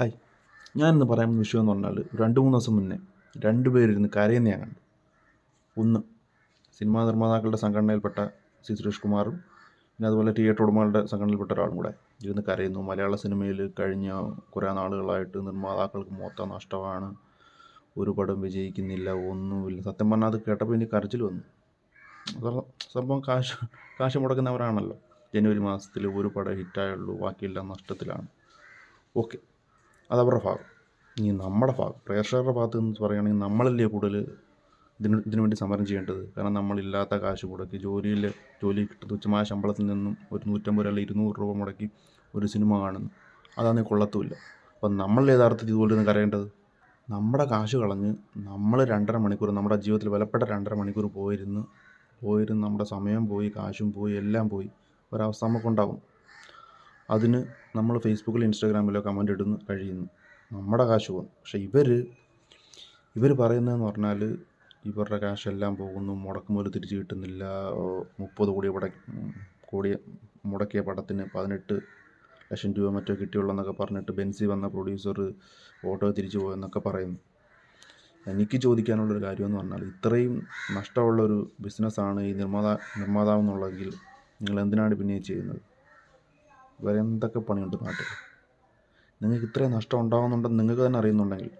Hi. ഞാനിന്ന് പറയാൻ വിഷയം എന്ന് പറഞ്ഞാൽ രണ്ട് മൂന്ന് ദിവസം മുന്നേ രണ്ട് പേരിരുന്ന് കരയുന്ന ഞാൻ കണ്ടു. ഒന്ന് സിനിമാ നിർമ്മാതാക്കളുടെ സംഘടനയിൽപ്പെട്ട സി സുരേഷ് കുമാറും പിന്നെ അതുപോലെ തിയേറ്റർ ഉടമകളുടെ സംഘടനയിൽപ്പെട്ട ഒരാളും കൂടെ ഇരുന്ന് കരയുന്നു. മലയാള സിനിമയിൽ കഴിഞ്ഞ കുറേ നാളുകളായിട്ട് നിർമ്മാതാക്കൾക്ക് മൊത്തം നഷ്ടമാണ്. ഒരു പടം വിജയിക്കുന്നില്ല ഒന്നുമില്ല. സത്യം പറഞ്ഞാൽ അത് കേട്ടപ്പോൾ എനിക്ക് കരച്ചിൽ വന്നു. സംഭവം കാശ് കാശ് മുടക്കുന്നവരാണല്ലോ. ജനുവരി മാസത്തിൽ ഒരു പടം ഹിറ്റായുള്ളൂ ബാക്കിയെല്ലാം നഷ്ടത്തിലാണ്. ഓക്കെ. അതവരുടെ ഭാഗം. ഇനി നമ്മുടെ ഭാഗം. പ്രേക്ഷകരുടെ ഭാഗത്ത് നിന്ന് പറയുകയാണെങ്കിൽ നമ്മളല്ലേ കൂടുതൽ ഇതിന് ഇതിനു വേണ്ടി സമരം ചെയ്യേണ്ടത്? കാരണം നമ്മളില്ലാത്ത കാശ് മുടക്കി ജോലിയിൽ ജോലി കിട്ടുന്ന തുച്ഛമായ ശമ്പളത്തിൽ നിന്നും ഒരു നൂറ്റമ്പത് അല്ലെങ്കിൽ ഇരുന്നൂറ് രൂപ മുടക്കി ഒരു സിനിമ കാണുന്നു. അതാണെങ്കിൽ കൊള്ളത്തുമില്ല. അപ്പം നമ്മൾ യഥാർത്ഥത്തിൽ ഇതുപോലെ നിന്ന് കരയേണ്ടത്? നമ്മുടെ കാശ് കളഞ്ഞ് നമ്മൾ രണ്ടര മണിക്കൂർ നമ്മുടെ ജീവിതത്തിൽ വിലപ്പെട്ട രണ്ടര മണിക്കൂർ പോയിരുന്ന് പോയിരുന്ന് നമ്മുടെ സമയം പോയി കാശും പോയി എല്ലാം പോയി ഒരവസ്ഥ നമുക്കുണ്ടാകും. അതിന് നമ്മൾ ഫേസ്ബുക്കിലോ ഇൻസ്റ്റാഗ്രാമിലോ കമന്റ് ഇടുന്നു കഴിയുന്നു. നമ്മുടെ കാശ് പോകുന്നു പക്ഷേ ഇവർ ഇവർ പറയുന്നതെന്ന് പറഞ്ഞാൽ ഇവരുടെ കാശ് എല്ലാം പോകുന്നു മുടക്കുമുതൽ തിരിച്ച് കിട്ടുന്നില്ല. മുപ്പത് കോടി പട കോടി മുടക്കിയ പടത്തിന് പതിനെട്ട് ലക്ഷം രൂപ മറ്റോ കിട്ടിയുള്ളൂ എന്നൊക്കെ പറഞ്ഞിട്ട് ബെൻസി വന്ന പ്രൊഡ്യൂസർ ഓട്ടോ തിരിച്ചു പോയെന്നൊക്കെ പറയുന്നു. എനിക്ക് ചോദിക്കാനുള്ളൊരു കാര്യമെന്ന് പറഞ്ഞാൽ ഇത്രയും നഷ്ടമുള്ളൊരു ബിസിനസ്സാണ് ഈ നിർമ്മാതാ നിർമ്മാതാവ് എന്നുള്ളതെങ്കിൽ നിങ്ങൾ എന്തിനാണ് പിന്നെ ചെയ്യുന്നത്? വേറെ എന്തൊക്കെ പണിയുണ്ട് നാട്ടിൽ? നിങ്ങൾക്ക് ഇത്രയും നഷ്ടം ഉണ്ടാകുന്നുണ്ടെന്ന് നിങ്ങൾക്ക് തന്നെ അറിയുന്നുണ്ടെങ്കിൽ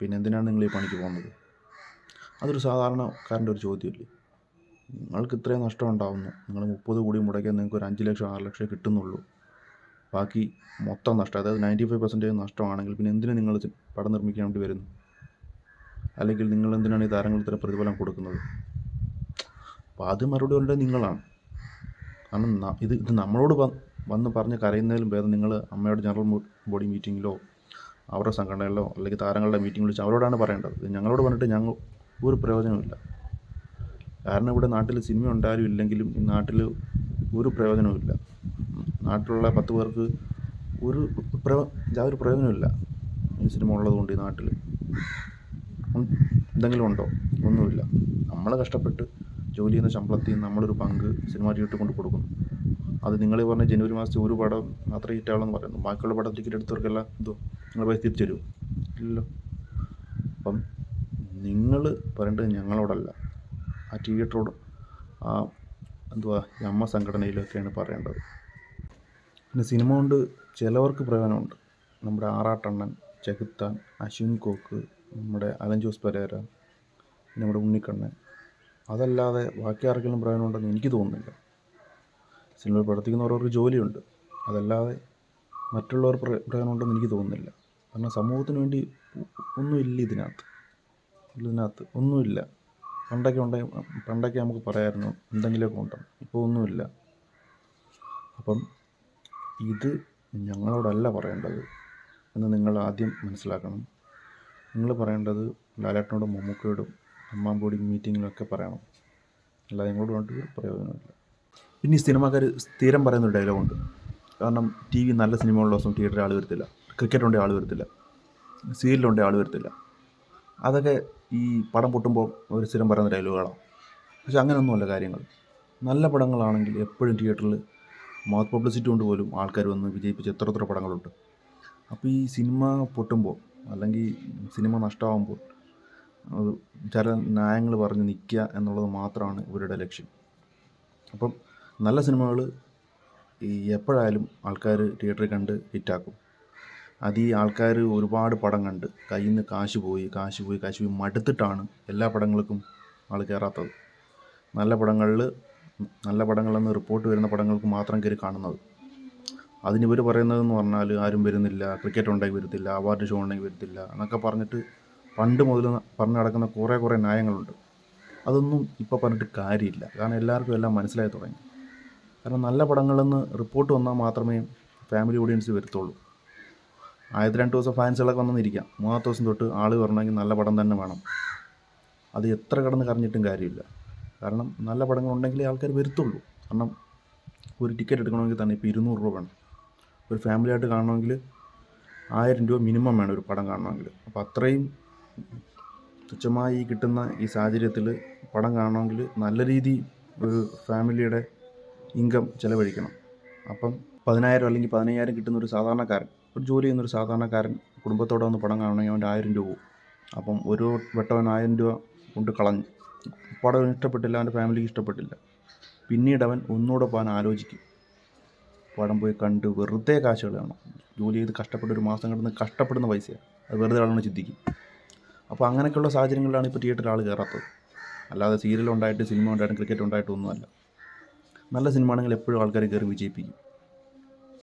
പിന്നെ എന്തിനാണ് നിങ്ങൾ ഈ പണിക്ക് പോകുന്നത്? അതൊരു സാധാരണക്കാരന്റെ ഒരു ചോദ്യമല്ലേ. നിങ്ങൾക്ക് ഇത്രയും നഷ്ടം ഉണ്ടാകുന്നു നിങ്ങൾ മുപ്പത് കോടി മുടക്കിയാൽ നിങ്ങൾക്ക് ഒരു അഞ്ച് ലക്ഷം ആറ് ലക്ഷം കിട്ടുന്നുള്ളൂ. ബാക്കി മൊത്തം നഷ്ടം അതായത് നയന്റി ഫൈവ് പെർസെന്റേജ് നഷ്ടമാണെങ്കിൽ പിന്നെ എന്തിനാണ് നിങ്ങൾ പടം നിർമ്മിക്കാൻ വേണ്ടി വരുന്നത് അല്ലെങ്കിൽ നിങ്ങൾ എന്തിനാണ് ഈ താരങ്ങൾ ഇത്ര പ്രതിഫലം കൊടുക്കുന്നത്? അപ്പോൾ അത് മറുപടി പറയേണ്ടത് നിങ്ങളാണ്. കാരണം ഇത് ഇത് നമ്മളോട് വന്ന് പറഞ്ഞ് കരയുന്നതിലും ഭേദം നിങ്ങൾ അമ്മയുടെ ജനറൽ ബോഡി മീറ്റിങ്ങിലോ അവരുടെ സംഘടനയിലോ അല്ലെങ്കിൽ താരങ്ങളുടെ മീറ്റിംഗ് വിളിച്ച് അവരോടാണ് പറയേണ്ടത്. ഞങ്ങളോട് പറഞ്ഞിട്ട് ഞങ്ങൾ ഒരു പ്രയോജനമില്ല കാരണം ഇവിടെ നാട്ടിൽ സിനിമ ഉണ്ടായാലും ഇല്ലെങ്കിലും ഈ നാട്ടിൽ ഒരു പ്രയോജനവുമില്ല നാട്ടിലുള്ള പത്ത് പേർക്ക് ഒരു പ്രയോ പ്രയോജനമില്ല ഈ സിനിമ ഉള്ളതുകൊണ്ട് ഈ നാട്ടിൽ എന്തെങ്കിലും ഉണ്ടോ? ഒന്നുമില്ല. നമ്മൾ കഷ്ടപ്പെട്ട് ജോലി ചെയ്യുന്ന ശമ്പളത്തിൽ നമ്മളൊരു പങ്ക് സിനിമ തിയേറ്ററിൽ കൊണ്ട് കൊടുക്കുന്നു. അത് നിങ്ങൾ പറഞ്ഞ ജനുവരി മാസത്തിൽ ഒരു പടം മാത്രമേ ഹിറ്റാവുള്ളൂ പറയുന്നു. ബാക്കിയുള്ള പടം ടിക്കറ്റ് എടുത്തവർക്കെല്ലാം എന്തോ നിങ്ങൾ പൈസ തിരിച്ചു തരുമോ ഇല്ലല്ലോ. അപ്പം നിങ്ങൾ പറയേണ്ടത് ഞങ്ങളോടല്ല. ആ തിയേറ്ററോട് ആ എന്തുവാ അമ്മ സംഘടനയിലൊക്കെയാണ് പറയേണ്ടത്. പിന്നെ സിനിമ കൊണ്ട് ചിലവർക്ക് പ്രയോജനമുണ്ട്. നമ്മുടെ ആറാട്ടണ്ണൻ ചെകുത്താൻ അശ്വിൻ കോക്ക് നമ്മുടെ അലൻ ജോസ് പെരേര നമ്മുടെ ഉണ്ണിക്കണ്ണൻ. അതല്ലാതെ ബാക്കി ആർക്കെങ്കിലും പ്രയോജനമുണ്ടെന്ന് എനിക്ക് തോന്നുന്നില്ല. സിനിമയിൽ പ്രവർത്തിക്കുന്നവർക്ക് ജോലിയുണ്ട്. അതല്ലാതെ മറ്റുള്ളവർ പ്ര- പ്രയോജനമുണ്ടെന്ന് എനിക്ക് തോന്നുന്നില്ല. കാരണം സമൂഹത്തിന് വേണ്ടി ഒന്നുമില്ല ഇതിനകത്ത്. ഇതിനകത്ത് ഒന്നുമില്ല. പണ്ടൊക്കെ ഉണ്ടായി പണ്ടൊക്കെ നമുക്ക് പറയാമായിരുന്നു എന്തെങ്കിലുമൊക്കെ ഉണ്ടെന്ന്. ഇപ്പോൾ ഒന്നുമില്ല. അപ്പം ഇത് ഞങ്ങളോടല്ല പറയേണ്ടത് എന്ന് നിങ്ങൾ ആദ്യം മനസ്സിലാക്കണം. നിങ്ങൾ പറയേണ്ടത് ലാലേട്ടനോടും മമ്മൂക്കയോടും അമ്മാമ്പോടി മീറ്റിങ്ങിലൊക്കെ പറയണം. അല്ലാതെ നിങ്ങളോട് ഒരു പ്രയോജനമില്ല പിന്നെ ഈ സിനിമാക്കാർ സ്ഥിരം പറയുന്നൊരു ഡയലോഗുണ്ട് കാരണം ടി വി നല്ല സിനിമയുള്ള ദിവസം തിയേറ്ററിൽ ആൾ വരത്തില്ല. ക്രിക്കറ്റ് ഉണ്ടെങ്കിൽ ആൾ വരത്തില്ല. സീരിയലുണ്ടെങ്കിൽ ആൾ വരത്തില്ല. അതൊക്കെ ഈ പടം പൊട്ടുമ്പോൾ ഒരു സ്ഥിരം പറയുന്ന ഡയലോഗുകളാണ് പക്ഷെ അങ്ങനെയൊന്നുമല്ല കാര്യങ്ങൾ. നല്ല പടങ്ങളാണെങ്കിൽ എപ്പോഴും തിയേറ്ററിൽ മൗത്ത് പബ്ലിസിറ്റി കൊണ്ട് പോലും ആൾക്കാർ വന്ന് വിജയിപ്പിച്ച എത്ര എത്ര പടങ്ങളുണ്ട്. അപ്പോൾ ഈ സിനിമ പൊട്ടുമ്പോൾ അല്ലെങ്കിൽ സിനിമ നഷ്ടമാകുമ്പോൾ ചില ന്യായങ്ങൾ പറഞ്ഞ് നിൽക്കുക എന്നുള്ളത് മാത്രമാണ് ഇവരുടെ ലക്ഷ്യം. അപ്പം നല്ല സിനിമകൾ ഈ എപ്പോഴായാലും ആൾക്കാർ തിയേറ്ററിൽ കണ്ട് ഹിറ്റാക്കും. അത് ഈ ആൾക്കാർ ഒരുപാട് പടം കണ്ട് കയ്യിൽ നിന്ന് കാശ് പോയി കാശ് പോയി കാശ് പോയി മടുത്തിട്ടാണ് എല്ലാ പടങ്ങൾക്കും ആൾ കയറാത്തത് നല്ല പടങ്ങളിൽ നല്ല പടങ്ങളെന്ന് റിപ്പോർട്ട് വരുന്ന പടങ്ങൾക്ക് മാത്രം കയറി കാണുന്നത്. അതിന് ഇവർ പറയുന്നതെന്ന് പറഞ്ഞാൽ ആരും വരുന്നില്ല ക്രിക്കറ്റ് ഉണ്ടെങ്കിൽ വരത്തില്ല അവാർഡ് ഷോ ഉണ്ടെങ്കിൽ വരത്തില്ല എന്നൊക്കെ പറഞ്ഞിട്ട് പണ്ട് മുതൽ പറഞ്ഞു നടക്കുന്ന കുറേ കുറേ ന്യായങ്ങളുണ്ട് അതൊന്നും ഇപ്പോൾ പറഞ്ഞിട്ട് കാര്യമില്ല. കാരണം എല്ലാവർക്കും എല്ലാം മനസ്സിലായി തുടങ്ങി. കാരണം നല്ല പടങ്ങളെന്ന് റിപ്പോർട്ട് വന്നാൽ മാത്രമേ ഫാമിലി ഓഡിയൻസ് വരത്തുള്ളൂ. ആയിരത്തി രണ്ട് ദിവസം ഫാൻസുകളൊക്കെ വന്നിരിക്കാം മൂന്നാമത്തെ ദിവസം തൊട്ട് ആൾ വരണമെങ്കിൽ നല്ല പടം തന്നെ വേണം. അത് എത്ര കടന്ന് കറിഞ്ഞിട്ടും കാര്യമില്ല. കാരണം നല്ല പടങ്ങൾ ഉണ്ടെങ്കിലേ ആൾക്കാർ വരുത്തുള്ളൂ. കാരണം ഒരു ടിക്കറ്റ് എടുക്കണമെങ്കിൽ തന്നെ ഇപ്പോൾ ഇരുന്നൂറ് രൂപ വേണം. ഒരു ഫാമിലി ആയിട്ട് കാണണമെങ്കിൽ ആയിരം രൂപ മിനിമം വേണം ഒരു പടം കാണണമെങ്കിൽ. അപ്പോൾ അത്രയും തുച്ഛമായി കിട്ടുന്ന ഈ സാഹചര്യത്തിൽ പടം കാണണമെങ്കിൽ നല്ല രീതി ഒരു ഫാമിലിയുടെ ഇൻകം ചിലവഴിക്കണം. അപ്പം പതിനായിരം അല്ലെങ്കിൽ പതിനയ്യായിരം കിട്ടുന്ന ഒരു സാധാരണക്കാരൻ ഒരു ജോലി ചെയ്യുന്നൊരു സാധാരണക്കാരൻ കുടുംബത്തോടെ വന്ന് പണം കാണണമെങ്കിൽ അവന്റെ ആയിരം രൂപ പോകും അപ്പം ഒരു വട്ടം ആയിരം രൂപ കൊണ്ട് കളഞ്ഞു. പടം ഇഷ്ടപ്പെട്ടില്ല അവന്റെ ഫാമിലിക്ക് ഇഷ്ടപ്പെട്ടില്ല. പിന്നീട് അവൻ ഒന്നുകൂടെ പോകാൻ ആലോചിക്കും. പടം പോയി കണ്ട് വെറുതെ കാശ് കളയണം ജോലി ചെയ്ത് കഷ്ടപ്പെട്ട് ഒരു മാസം കിടന്ന് കഷ്ടപ്പെടുന്ന പൈസയാണ്. അത് വെറുതെ ആളാണ് ചിന്തിക്കും. അപ്പോൾ അങ്ങനെയൊക്കെയുള്ള സാഹചര്യങ്ങളിലാണ് ഇപ്പോൾ തിയേറ്ററിൽ ആൾ കയറാത്തത്. അല്ലാതെ സീരിയൽ ഉണ്ടായിട്ട് സിനിമ ഉണ്ടായിട്ടും ക്രിക്കറ്റ് ഉണ്ടായിട്ടും ഒന്നുമല്ല. നല്ല സിനിമ ആണെങ്കിൽ എപ്പോഴും ആൾക്കാർ കയറി വിജയിപ്പിക്കും.